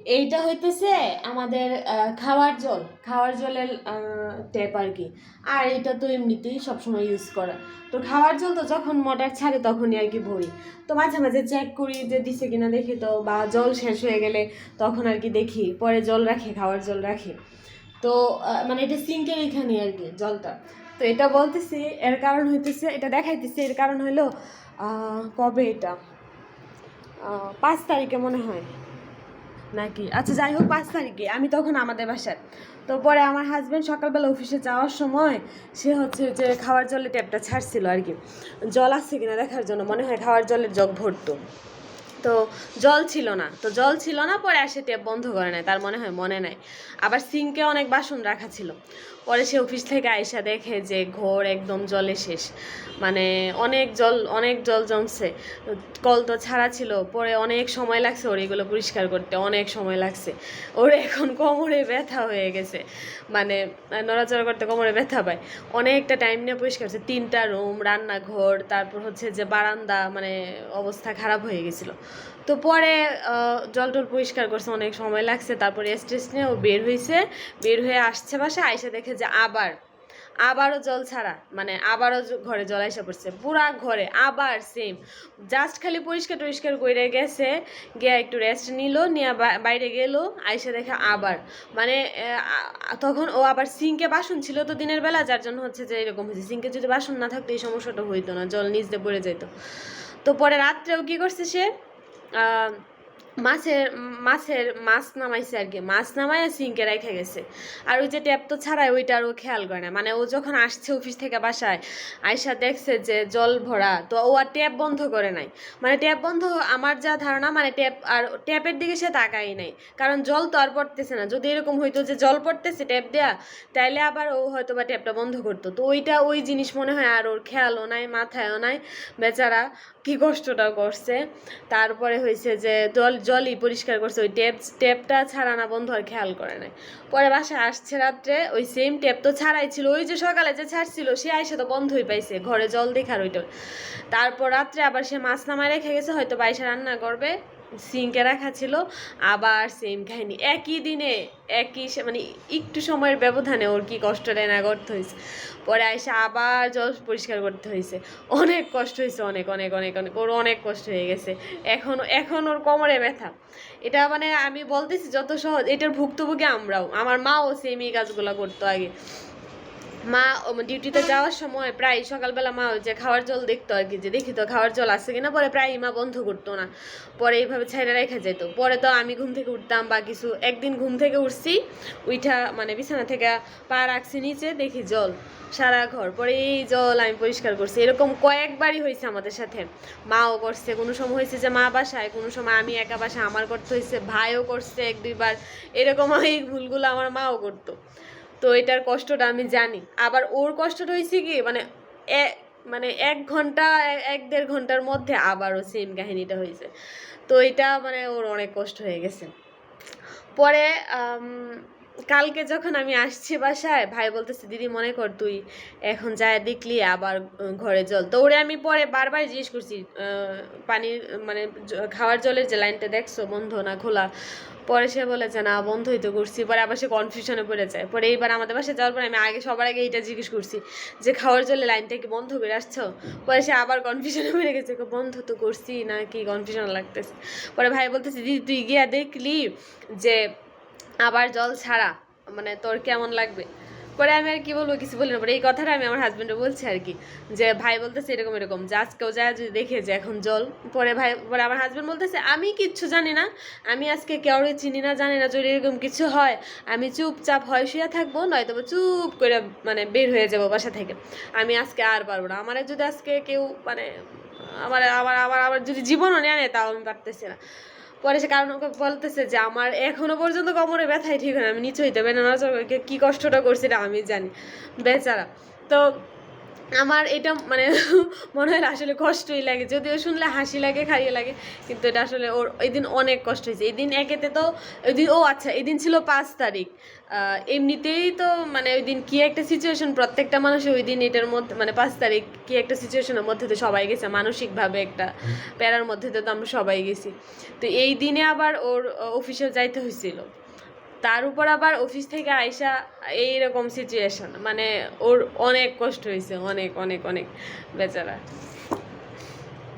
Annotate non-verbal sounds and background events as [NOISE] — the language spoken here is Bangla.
এইটা হইতেছে আমাদের খাওয়ার জল, খাওয়ার জলের ট্যাপ আর কি আর এটা তো এমনিতেই সবসময় ইউজ করা। তো খাওয়ার জল তো যখন মোটর ছাড়ে তখনই আর কি ভরি। তো মাঝে মাঝে চেক করি যে দিছে কিনা দেখি তো, বা জল শেষ হয়ে গেলে তখন আর কি দেখি, পরে জল রাখি, খাওয়ার জল রাখি। তো মানে এটা সিঙ্কের এখানে আর কি জলটা। তো এটা বলতেছি, এর কারণ হইতেছে, এটা দেখাইতেছে, এর কারণ হলো কবে এটা? পাঁচ তারিখে মনে হয়। নাকি? আচ্ছা যাই হোক, পাঁচ তারিখে। আমি তখন আমাদের বাসায়। তো পরে আমার হাজব্যান্ড সকালবেলা অফিসে যাওয়ার সময় সে হচ্ছে যে খাওয়ার জলের ট্যাপটা ছাড়ছিল আর কি। জল আসছে কিনা দেখার জন্য, মনে হয় খাওয়ার জলের জগ ভরতো তো জল ছিল না। তো জল ছিল না, পরে আসে ট্যাপ বন্ধ করে নেয় তার মনে হয় মনে নাই। আবার সিঙ্কে অনেক বাসন রাখা ছিল। পরে সে অফিস থেকে আইসা দেখে যে ঘোর একদম জলে শেষ। মানে অনেক জল অনেক জল জমছে। কল তো ছাড়া ছিল, পরে অনেক সময় লাগছে ওর এগুলো পরিষ্কার করতে, অনেক সময় লাগছে। ওর এখন কোমরে ব্যথা হয়ে গেছে। মানে নড়াচড়া করতে কোমরে ব্যথা পায়। অনেকটা টাইম নিয়ে পরিষ্কার করছে তিনটা রুম রান্নাঘর, তারপর হচ্ছে যে বারান্দা মানে অবস্থা খারাপ হয়ে গেছিল। তো পরে জল টল পরিষ্কার করছে, অনেক সময় লাগছে, তারপরে স্ট্রেস নিয়ে ও বের হয়েছে বের হয়ে আসছে বাসায়, আইসা দেখে যে আবার, আবারও জল ছাড়া মানে আবারও ঘরে জল এসে পড়ছে, পুরা ঘরে, আবার সেম জাস্ট খালি পরিষ্কার টরিষ্কার করে গেছে, গিয়ে একটু রেস্ট নিল, নিয়ে বাইরে গেল, আইসা দেখে আবার মানে তখন ও আবার সিঙ্কে বাসন ছিল তো দিনের বেলা, যার জন্য হচ্ছে যে এরকম হয়েছে সিঙ্কে যদি বাসন না থাকতো, এই সমস্যাটা হইতো না, জল নিচ দিয়ে পড়ে যেত তো পরে রাত্রেও কি করছে সে? Um. মাছের মাছের মাছ নামাইছে আর কি। মাছ নামায় সিঙ্কে রেখে গেছে। আর ওই যে ট্যাপ তো ছাড়াই ওইটা আর ও খেয়াল করে না। মানে ও যখন আসছে অফিস থেকে বাসায় আয়সা দেখছে যে জল ভরা, তো ও আর ট্যাপ বন্ধ করে নাই। মানে ট্যাপ বন্ধ, আমার যা ধারণা মানে ট্যাপ, আর ট্যাপের দিকে সে তাকাই নাই। কারণ জল তো আর পড়তেছে না। যদি এরকম হইতো যে জল পড়তেছে ট্যাপ দেয়া, তাইলে আবার ও হয়তো বা ট্যাপটা বন্ধ করতো। তো ওইটা ওই জিনিস মনে হয় আর ওর খেয়ালও নাই, মাথায়ও নাই। বেচারা কি কষ্টটা করছে। তারপরে হয়েছে যে জল জলই পরিষ্কার করছে, ওই ট্যাপ টেপটা ছাড়া না বন্ধু, আর খেয়াল করে নাই। পরে বাসায় আসছে রাত্রে, ওই সেম টেপ তো ছাড়াই ছিল। ওই যে সকালে যে ছাড়ছিল, সে আইসে তো বন্ধই পাইছে, ঘরে জল দেখার ওইটা। তারপর রাত্রে আবার সে মাছ নামায় রেখে গেছে, হয়তো বাইসে রান্না করবে। সিঙ্কে রাখা ছিল, আবার সেম কাহিনী। একই দিনে, একই মানে একটু সময়ের ব্যবধানে ওর কি কষ্টটা না করতে হয়েছে পরে আইসা আবার জল পরিষ্কার করতে হয়েছে অনেক কষ্ট হয়েছে অনেক অনেক অনেক অনেক, ওর অনেক কষ্ট হয়ে গেছে। এখন এখন ওর কোমরে ব্যথা। এটা মানে আমি বলতেছি যত সহজ, এটার ভুক্তভোগী আমরাও। আমার মাও সেম এই কাজগুলো করতো আগে। মা ডিউটিতে যাওয়ার সময় প্রায় সকালবেলা মা ওই যে খাওয়ার জল দেখতো আর কি, যে দেখি তো খাওয়ার জল আছে কিনা, পরে প্রায় মা বন্ধ করতো না। পরে এইভাবে ছাইড়া রেখে যেত পরে তো আমি ঘুম থেকে উঠতাম বা কিছু, একদিন ঘুম থেকে উঠছি, উইঠা মানে বিছানা থেকে পা রাখছি নিচে, দেখি জল, সারা ঘর। পরে এই জল আমি পরিষ্কার করছি। এরকম কয়েকবারই হয়েছে আমাদের সাথে। মাও করছে, কোনো সময় হয়েছে যে মা বাসায়, কোনো সময় আমি একা বাসায়, আমার করতে হয়েছে, ভাইও করছে এক দুইবার। এরকম এই ভুলগুলো আমার মাও করতো। তো এটার কষ্টটা আমি জানি। আবার ওর কষ্টটা হয়েছে কি মানে মানে এক ঘণ্টা, এক দেড় ঘণ্টার মধ্যে আবারও সেম কাহিনীটা হয়েছে। তো এটা মানে ওর অনেক কষ্ট হয়ে গেছে। পরে কালকে যখন আমি আসছি বাসায়, ভাই বলতেছে, দিদি, মনে কর তুই এখন যায় দেখলি, আবার ঘরে জল। তো ওরে আমি পরে বারবার জিজ্ঞেস করছি পানির মানে খাওয়ার জলের যে লাইনটা দেখছ, বন্ধ না খোলা? পরে সে বলে যে, না, বন্ধই তো করছি। পরে আবার সে কনফিউশনে পড়ে যায়। পরে এইবার আমাদের বাসায় যাওয়ার পরে আমি আগে সবার আগে এইটা জিজ্ঞেস করছি যে, খাওয়ার জলের লাইনটা কি বন্ধ করে আসছো? পরে সে আবার কনফিউশনে পড়ে গেছে বন্ধ তো করছি না, কি কনফিউশন লাগতেছে? পরে ভাই বলতেছে, দিদি, তুই গিয়া দেখলি যে আবার জল ছাড়া মানে তোর কেমন লাগবে? পরে আমি আর কি বলব, কিছু বলি না, পরে এই কথাটা আমি আমার হাজবেন্ডে বলছি আর কি, যে ভাই বলতেছে এরকম এরকম, যে আজকেও যায় যদি দেখে যে এখন জল। পরে ভাই, পরে আমার হাজব্যান্ড বলতেছে, আমি কিচ্ছু জানি না, আমি আজকে কেউরে চিনি না, জানি না যদি এরকম কিছু হয়, আমি চুপচাপ হয় শুয়ে থাকব, নয়তো চুপ করে মানে বের হয়ে যাব বাসা থেকে। আমি আজকে আর পারব না, আমার যদি আজকে কেউ মানে আমার আমার আমার আমার যদি জীবনও নেয়, তাও আমি পারতেছি না। পরে সে কারণ ওকে বলতেছে যে আমার এখনও পর্যন্ত কোমরে ব্যথায় ঠিক হয় আমি নিচু হইতে পারি না। করে কি কষ্টটা করছি এটা আমি জানি। বেচারা। তো আমার এটা মানে [LAUGHS] মনে হয় আসলে কষ্টই লাগে। যদিও শুনলে হাসি লাগে খাইয়ে লাগে কিন্তু এটা আসলে ওর ওই দিন অনেক কষ্ট হয়েছে। এই দিন একেতে তো ওই দিন ও আচ্ছা এই দিন ছিল পাঁচ তারিখ। এমনিতেই তো মানে ওই দিন কি একটা সিচুয়েশন প্রত্যেকটা মানুষ ওই দিন এটার মধ্যে মানে পাঁচ তারিখ কি একটা সিচুয়েশনের মধ্যে তো সবাই গেছে। মানসিকভাবে একটা প্যারার মধ্যে তো আমরা সবাই গেছি। তো এই দিনে আবার ওর অফিসে যাইতে হয়েছিল তার উপর আবার অফিস থেকে আইসা এইরকম সিচুয়েশন মানে ওর অনেক কষ্ট হয়েছে অনেক অনেক অনেক বেচারা